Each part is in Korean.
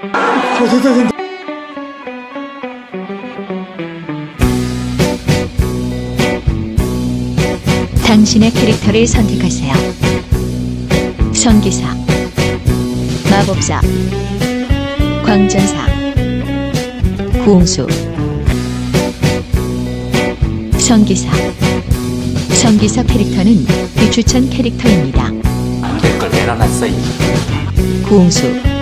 어, 됐다, 됐다. 당신의 캐릭터를 선택하세요. 전기사, 마법사, 광전사, 구홍수, 전기사. 전기사 캐릭터는 비추천 캐릭터입니다. 넣어놨어 이 구홍수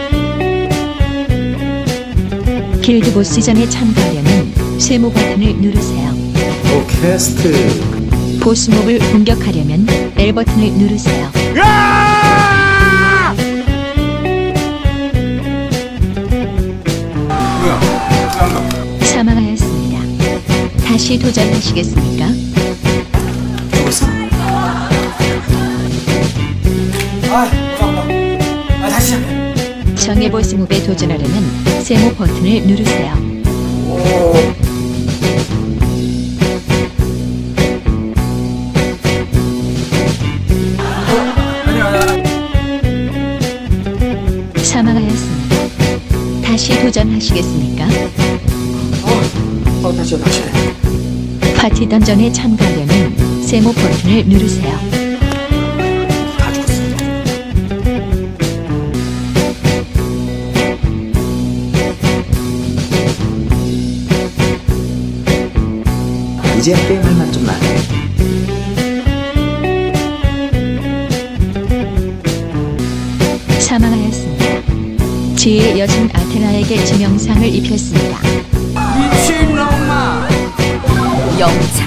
길드 보스전에 참가하려면 세모 버튼을 누르세요. 오, 캐스트. 보스몹을 공격하려면 L 버튼을 누르세요. 사망하였습니다. 다시 도전하시겠습니까? 죽었어? 아. 아, 시작해. 정의 보스 몹에 도전하려면 세모 버튼을 누르세요. 사망하였습니다. 다시 도전하시겠습니까? 어, 어, 다시 해, 다시 해. 파티 던전에 참가하려면 세모 버튼을 누르세요. 이제 게임할 맛 좀 나네. 사망하였습니다. 지의 여신 아테나에게 지명상을 입혔습니다. 미친 놈아! 영창